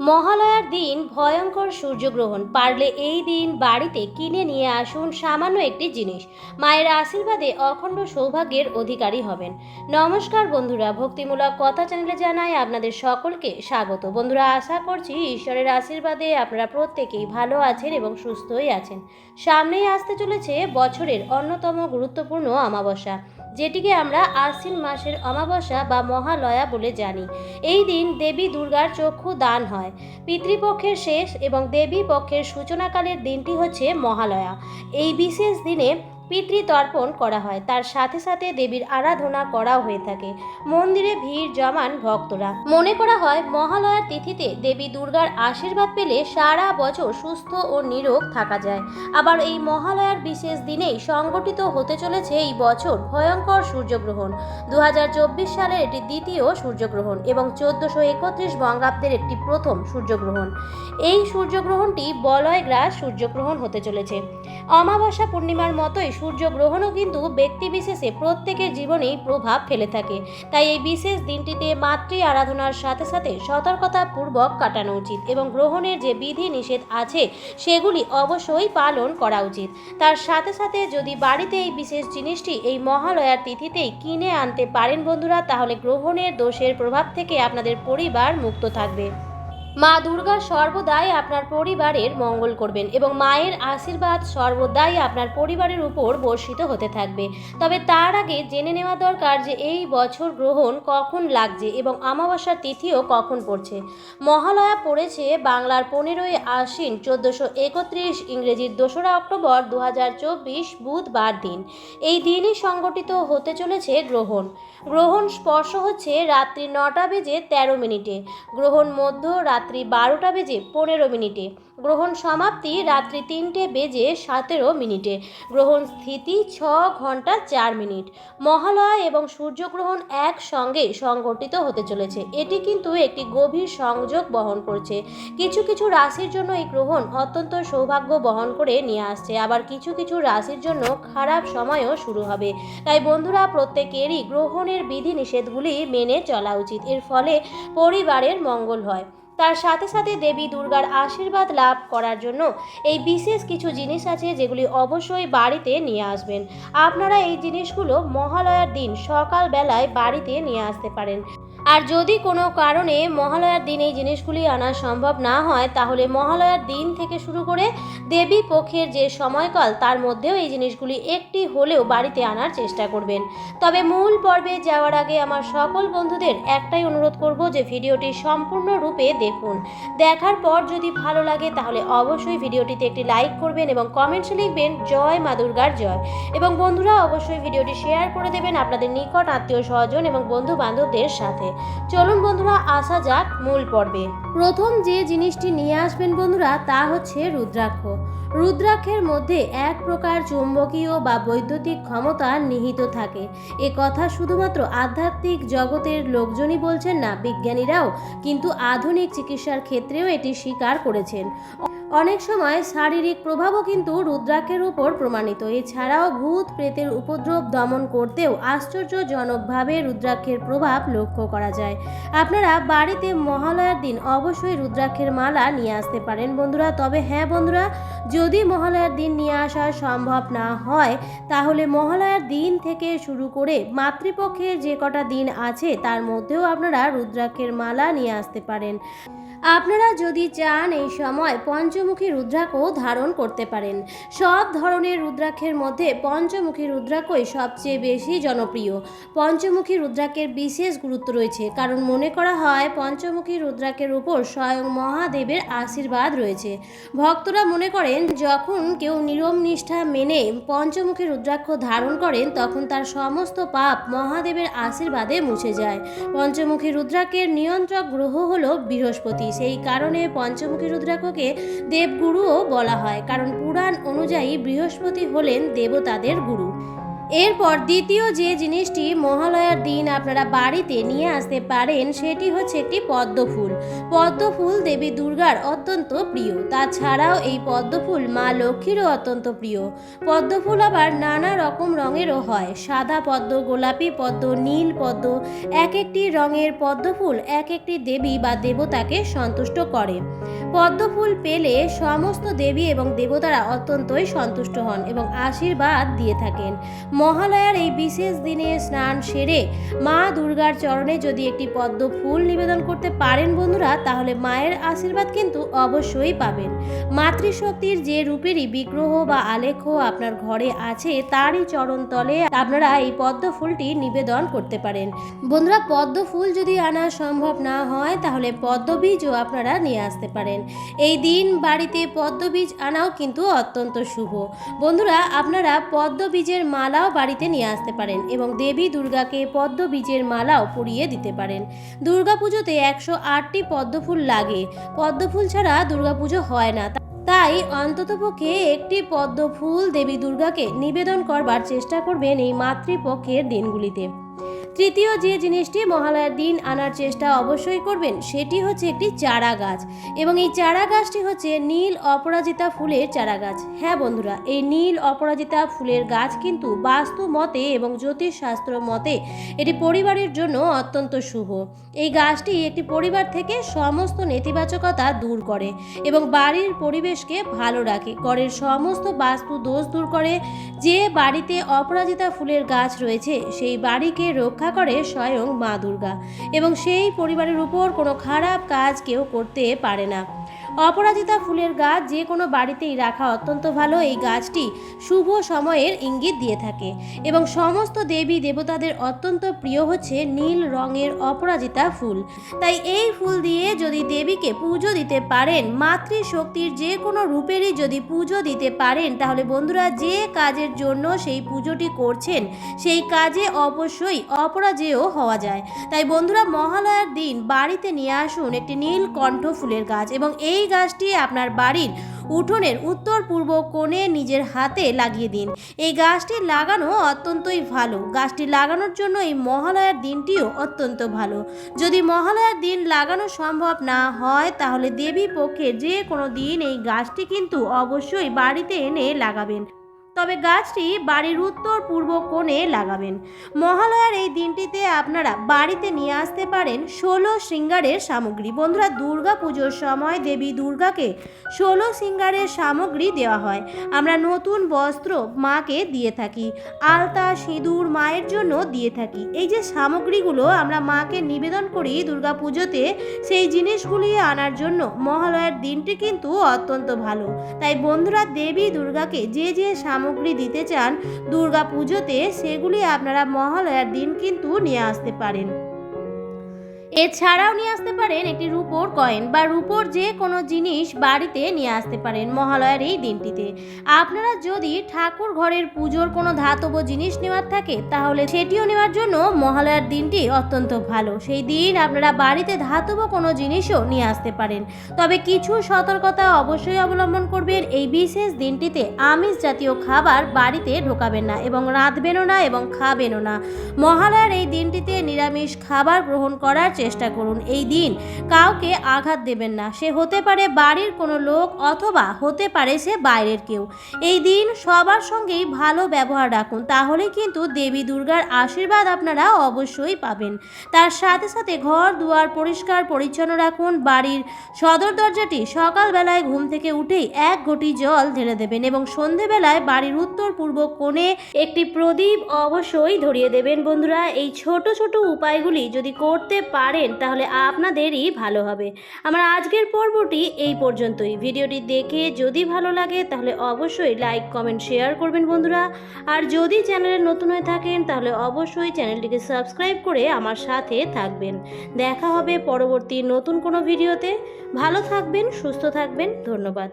মহালয়ার দিন ভয়ঙ্কর সূর্যগ্রহণ। পারলে এই দিন বাড়িতে কিনে নিয়ে আসুন সামান্য একটি জিনিস। মায়ের আশীর্বাদে অখণ্ড সৌভাগ্যের অধিকারী হবেন। নমস্কার বন্ধুরা, ভক্তিমূলক কথা চ্যানেলে জানাই আপনাদের সকলকে স্বাগত। বন্ধুরা, আশা করছি ঈশ্বরের আশীর্বাদে আপনারা প্রত্যেকেই ভালো আছেন এবং সুস্থই আছেন। সামনেই আসতে চলেছে বছরের অন্যতম গুরুত্বপূর্ণ অমাবস্যা। যেটিকে আমরা আশ্বিন মাসের অমাবস্যা বা মহালয়া বলে জানি। এই দিন দেবী দুর্গার চক্ষু দান হয়। পিতৃপক্ষের শেষ এবং দেবী পক্ষের সূচনাকালের দিনটি হচ্ছে মহালয়া। এই বিশেষ দিনে পিতৃতর্পণ করা হয়। তার সাথে সাথে দেবীর আরাধনা করাও হয়ে থাকে। মন্দিরে ভিড় জমান ভক্তরা। মনে করা হয়, মহালয়ার তিথিতে দেবী দুর্গার আশীর্বাদ পেলে সারা বছর সুস্থ ও নিরোগ থাকা যায়। আবার এই মহালয়ার বিশেষ দিনেই সংগঠিত হতে চলেছে এই বছর ভয়ঙ্কর সূর্যগ্রহণ। দু হাজার চব্বিশ সালের এটি দ্বিতীয় সূর্যগ্রহণ এবং চোদ্দশো একত্রিশ বঙ্গাব্দের একটি প্রথম সূর্যগ্রহণ। এই সূর্যগ্রহণটি বলয় গ্রাস সূর্যগ্রহণ হতে চলেছে। অমাবস্যা পূর্ণিমার মতোই সূর্যগ্রহণও কিন্তু ব্যক্তিবিশেষে প্রত্যেকের জীবনেই প্রভাব ফেলে থাকে। তাই এই বিশেষ দিনটিতে মাতৃ আরাধনার সাথে সাথে সতর্কতা পূর্বক কাটানো উচিত এবং গ্রহণের যে বিধি নিষেধ আছে, সেগুলি অবশ্যই পালন করা উচিত। তার সাথে সাথে যদি বাড়িতে এই বিশেষ জিনিসটি এই মহালয়ার তিথিতেই কিনে আনতে পারেন বন্ধুরা, তাহলে গ্রহণের দোষের প্রভাব থেকে আপনাদের পরিবার মুক্ত থাকবে। মা দুর্গা সর্বদাই আপনার পরিবারের মঙ্গল করবেন এবং মায়ের আশীর্বাদ সর্বদাই আপনার পরিবারের উপর বর্ষিত হতে থাকবে। তবে তার আগে জেনে নেওয়া দরকার যে এই বছর গ্রহণ কখন লাগছে এবং অমাবস্যার তিথিও কখন পড়ছে। মহালয়া পড়েছে বাংলার পনেরোই আশ্বিন, চোদ্দোশো একত্রিশ ইংরেজির দোসরা অক্টোবর দু হাজার চব্বিশ বুধবার দিন। এই দিনই সংগঠিত হতে চলেছে গ্রহণ। গ্রহণ স্পর্শ হচ্ছে রাত্রি নটা বেজে তেরো মিনিটে। গ্রহণ মধ্য রাত্রি বারোটা বেজে পনেরো মিনিটে। গ্রহণ সমাপ্তি রাত্রি তিনটে বেজে সতেরো মিনিটে। গ্রহণ স্থিতি ছ ঘণ্টা চার মিনিট। মহালয়া এবং সূর্যগ্রহণ একসঙ্গে সংগঠিত হতে চলেছে। এটি কিন্তু একটি গভীর সংযোগ বহন করছে। কিছু কিছু রাশির জন্য এই গ্রহণ অত্যন্ত সৌভাগ্য বহন করে নিয়ে আসছে। আবার কিছু কিছু রাশির জন্য খারাপ সময়ও শুরু হবে। তাই বন্ধুরা, প্রত্যেকেরই গ্রহণের বিধি নিষেধগুলি মেনে চলা উচিত। এর ফলে পরিবারের মঙ্গল হয়। তার সাথে সাথে দেবী দুর্গার আশীর্বাদ লাভ করার জন্য এই বিশেষ কিছু জিনিস আছে যেগুলি অবশ্যই বাড়িতে নিয়ে আসবেন। আপনারা এই জিনিসগুলো মহালয়ার দিন সকালবেলায় বাড়িতে নিয়ে আসতে পারেন। আর যদি কোনো কারণে মহালয়ার দিন এই জিনিসগুলি আনা সম্ভব না হয়, তাহলে মহালয়ার দিন থেকে শুরু করে দেবী পক্ষের যে সময়কাল, তার মধ্যেও এই জিনিসগুলি একটি হলেও বাড়িতে আনার চেষ্টা করবেন। তবে মূল পর্বে যাওয়ার আগে আমার সকল বন্ধুদের একটাই অনুরোধ করব যে ভিডিওটি সম্পূর্ণরূপে দেখুন। দেখার পর যদি ভালো লাগে, তাহলে অবশ্যই ভিডিওটিতে একটি লাইক করবেন এবং কমেন্টসে লিখবেন, জয় মা দুর্গার জয়। এবং বন্ধুরা অবশ্যই ভিডিওটি শেয়ার করে দেবেন আপনাদের নিকট আত্মীয় স্বজন এবং বন্ধু বান্ধবদের সাথে। চলুন বন্ধুরা, আসা যাক মূল পর্বে। প্রথম যে জিনিসটি নিয়ে আসবেন বন্ধুরা, তা হচ্ছে রুদ্রাক্ষ। রুদ্রাক্ষের মধ্যে এক প্রকার চুম্বকীয় বা বৈদ্যুতিক ক্ষমতা নিহিত থাকে। এ কথা শুধুমাত্র আধ্যাত্মিক জগতের লোকজনই বলছেন না, বিজ্ঞানীরাও, কিন্তু আধুনিক চিকিৎসার ক্ষেত্রেও এটি স্বীকার করেছেন। অনেক সময় শারীরিক প্রভাবও কিন্তু রুদ্রাক্ষের উপর প্রমাণিত। এছাড়াও ভূত প্রেতের উপদ্রব দমন করতেও আশ্চর্যজনকভাবে রুদ্রাক্ষের প্রভাব লক্ষ্য করা যায়। আপনারা বাড়িতে মহালয়ার দিন অবশ্যই রুদ্রাক্ষের মালা নিয়ে আসতে পারেন বন্ধুরা। তবে হ্যাঁ বন্ধুরা, যদি মহালয়ার দিন নিয়ে আসা সম্ভব না হয়, তাহলে মহালয়ার দিন থেকে শুরু করে মাতৃপক্ষের যে কটা দিন আছে, তার মধ্যেও আপনারা রুদ্রাক্ষের মালা নিয়ে আসতে পারেন। আপনারা যদি চান এই সময় পঞ্চমুখী রুদ্রাক্ষও ধারণ করতে পারেন। সব ধরনের রুদ্রাক্ষের মধ্যে পঞ্চমুখী রুদ্রাক্ষই সবচেয়ে বেশি জনপ্রিয়। পঞ্চমুখী রুদ্রাক্ষের বিশেষ গুরুত্ব রয়েছে, কারণ মনে করা হয় পঞ্চমুখী রুদ্রাক্ষের উপর স্বয়ং মহাদেবের আশীর্বাদ রয়েছে। ভক্তরা মনে করেন, যখন কেউ নিরম নিষ্ঠা মেনে পঞ্চমুখী রুদ্রাক্ষ ধারণ করেন, তখন তার সমস্ত পাপ মহাদেবের আশীর্বাদে মুছে যায়। পঞ্চমুখী রুদ্রাক্ষের নিয়ন্ত্রক গ্রহ হল বৃহস্পতি। সেই কারণে পঞ্চমুখী রুদ্রাক্ষকে দেবগুরুও বলা হয় কারণ পুরাণ অনুযায়ী বৃহস্পতি হলেন দেবতাদের গুরু। এরপর দ্বিতীয় যে জিনিসটি মহালয়ার দিন আপনারা বাড়িতে নিয়ে আসতে পারেন, সেটি হচ্ছে একটি পদ্ম ফুল পদ্ম ফুল দেবী দুর্গার অত্যন্ত প্রিয়। তাছাড়াও এই পদ্ম ফুল মা লক্ষ্মীরও অত্যন্ত প্রিয়। পদ্ম ফুল আবার নানা রকম রঙেরও হয়। সাদা পদ্ম, গোলাপি পদ্ম, নীল পদ্ম, এক একটি রঙের পদ্ম ফুল এক একটি দেবী বা দেবতাকে সন্তুষ্ট করে। পদ্ম ফুল পেলে সমস্ত দেবী এবং দেবতারা অত্যন্তই সন্তুষ্ট হন এবং আশীর্বাদ দিয়ে থাকেন। মহালয়ার এই বিশেষ দিনে স্নান সেরে মা দুর্গার চরণে যদি একটি পদ্ম ফুল নিবেদন করতে পারেন বন্ধুরা, তাহলে মায়ের আশীর্বাদ কিন্তু অবশ্যই পাবেন। মাতৃশক্তির যে রূপেরই বিগ্রহ বা আলেখ্য আপনার ঘরে আছে, তারই চরণ তলে আপনারা এই পদ্ম ফুলটি নিবেদন করতে পারেন। বন্ধুরা, পদ্ম ফুল যদি আনা সম্ভব না হয়, তাহলে পদ্ম বীজও আপনারা নিয়ে আসতে পারেন। এই দিন বাড়িতে পদ্ম বীজ আনাও কিন্তু অত্যন্ত শুভ। বন্ধুরা, আপনারা পদ্ম বীজের মালাও বাড়িতে নিয়ে আসতে পারেন এবং দেবী দুর্গাকে পদ্ম বীজের মালাও পরিয়ে দিতে পারেন। দুর্গাপুজোতে একশো আটটি পদ্মফুল লাগে। পদ্মফুল ছাড়া দুর্গাপুজো হয় না। তাই অন্ততপক্ষে একটি পদ্মফুল দেবী দুর্গাকে নিবেদন করবার চেষ্টা করবেন এই মাতৃপক্ষের দিনগুলিতে। তৃতীয় যে জিনিসটি মহালয়ার দিন আনার চেষ্টা অবশ্যই করবেন, সেটি হচ্ছে একটি চারা গাছ। এবং এই চারা গাছটি হচ্ছে নীল অপরাজিতা ফুলের চারা গাছ। হ্যাঁ বন্ধুরা, এই নীল অপরাজিতা ফুলের গাছ কিন্তু বাস্তু মতে এবং জ্যোতিষ শাস্ত্র মতে এটি পরিবারের জন্য অত্যন্ত শুভ। এই গাছটি একটি পরিবার থেকে সমস্ত নেতিবাচকতা দূর করে এবং বাড়ির পরিবেশকে ভালো রাখে। ঘরের সমস্ত বাস্তু দোষ দূর করে। যে বাড়িতে অপরাজিতা ফুলের গাছ রয়েছে, সেই বাড়িকে রক্ষা করে স্বয়ং মা দুর্গা। এবং সেই পরিবারের উপর কোনো খারাপ কাজ কেউ করতে পারে না। অপরাজিতা ফুলের গাছ যে কোনো বাড়িতেই রাখা অত্যন্ত ভালো। এই গাছটি শুভ সময়ের ইঙ্গিত দিয়ে থাকে এবং সমস্ত দেবী দেবতাদের অত্যন্ত প্রিয় হচ্ছে নীল রঙের অপরাজিতা ফুল। তাই এই ফুল দিয়ে যদি দেবীকে পুজো দিতে পারেন, মাতৃশক্তির যে কোনো রূপেরই যদি পুজো দিতে পারেন, তাহলে বন্ধুরা যে কাজের জন্য সেই পুজোটি করছেন, সেই কাজে অবশ্যই অপরাজেয় হওয়া যায়। তাই বন্ধুরা মহালয়ার দিন বাড়িতে নিয়ে আসুন একটি নীল কণ্ঠ ফুলের গাছ এবং এই গাছটি আপনার বাড়ির উঠোনের উত্তর পূর্ব কোণে নিজের হাতে লাগিয়ে দিন। এই গাছটি লাগানো অত্যন্তই ভালো। গাছটি লাগানোর জন্য এই মহালয়ার দিনটিও অত্যন্ত ভালো। যদি মহালয়ার দিন লাগানো সম্ভব না হয়, তাহলে দেবী পক্ষে যে কোনো দিন এই গাছটি কিন্তু অবশ্যই বাড়িতে এনে লাগাবেন। তবে গাছটি বাড়ির উত্তর পূর্ব কোণে লাগাবেন। মহালয়ার এই দিনটিতে আপনারা বাড়িতে নিয়ে আসতে পারেন ষোলো শৃঙ্গারের সামগ্রী। বন্ধুরা, দুর্গা পুজোর সময় দেবী দুর্গাকে ষোলো শৃঙ্গারের সামগ্রী দেওয়া হয়। আমরা নতুন বস্ত্র মাকে দিয়ে থাকি, আলতা, সিঁদুর মায়ের জন্য দিয়ে থাকি। এই যে সামগ্রীগুলো আমরা মাকে নিবেদন করি দুর্গা পুজোতে, সেই জিনিসগুলি আনার জন্য মহালয়ার দিনটি কিন্তু অত্যন্ত ভালো। তাই বন্ধুরা, দেবী দুর্গাকে যে যে সামগ্রী দিতে চান দুর্গা পুজোতে সেগুলি আপনারা মহালয়ার দিন কিন্তু নিয়ে আসতে পারেন। এছাড়াও নিয়ে আসতে পারেন একটি রূপোর কয়েন বা রূপোর যে কোনো জিনিস বাড়িতে নিয়ে আসতে পারেন মহালয়ার এই দিনটিতে। আপনারা যদি ঠাকুর ঘরের পুজোর কোনো ধাতব জিনিস নেওয়ার থাকে, তাহলে সেটিও নেওয়ার জন্য মহালয়ার দিনটি অত্যন্ত ভালো। সেই দিন আপনারা বাড়িতে ধাতব কোনো জিনিসও নিয়ে আসতে পারেন। তবে কিছু সতর্কতা অবশ্যই অবলম্বন করবেন। এই বিশেষ দিনটিতে আমিষ জাতীয় খাবার বাড়িতে ঢোকাবেন না এবং রাঁধবেনও না এবং খাবেনও না। মহালয়ার এই দিনটিতে নিরামিষ খাবার গ্রহণ করার চেষ্টা করুন এই দিন। কাউকে আঘাত দেবেন না। সে হতে পারে বাড়ির কোনো লোক অথবা হতে পারে সে বাইরের কেউ। এই দিন সবার সঙ্গেই ভালো ব্যবহার রাখুন। তাহলে কিন্তু দেবী দুর্গার আশীর্বাদ আপনারা অবশ্যই পাবেন। তার সাথে সাথে ঘর দুয়ার পরিষ্কার পরিচ্ছন্ন রাখুন। বাড়ির সদর দরজাটি সকালবেলায় ঘুম থেকে উঠেই এক ঘটি জল ঢেলে দেবেন এবং সন্ধেবেলায় বাড়ির উত্তর পূর্ব কোণে একটি প্রদীপ অবশ্যই ধরিয়ে দেবেন। বন্ধুরা, এই ছোট ছোট উপায়গুলি যদি করতে পারেন, তাহলে আপনাদেরই ভালো হবে। আমার আজকের পর্বটি এই পর্যন্তই। ভিডিওটি দেখে যদি ভালো লাগে, তাহলে অবশ্যই লাইক, কমেন্ট, শেয়ার করবেন বন্ধুরা। আর যদি চ্যানেলে নতুন হয়ে থাকেন, তাহলে অবশ্যই চ্যানেলটিকে সাবস্ক্রাইব করে আমার সাথে থাকবেন। দেখা হবে পরবর্তী নতুন কোনো ভিডিওতে। ভালো থাকবেন, সুস্থ থাকবেন। ধন্যবাদ।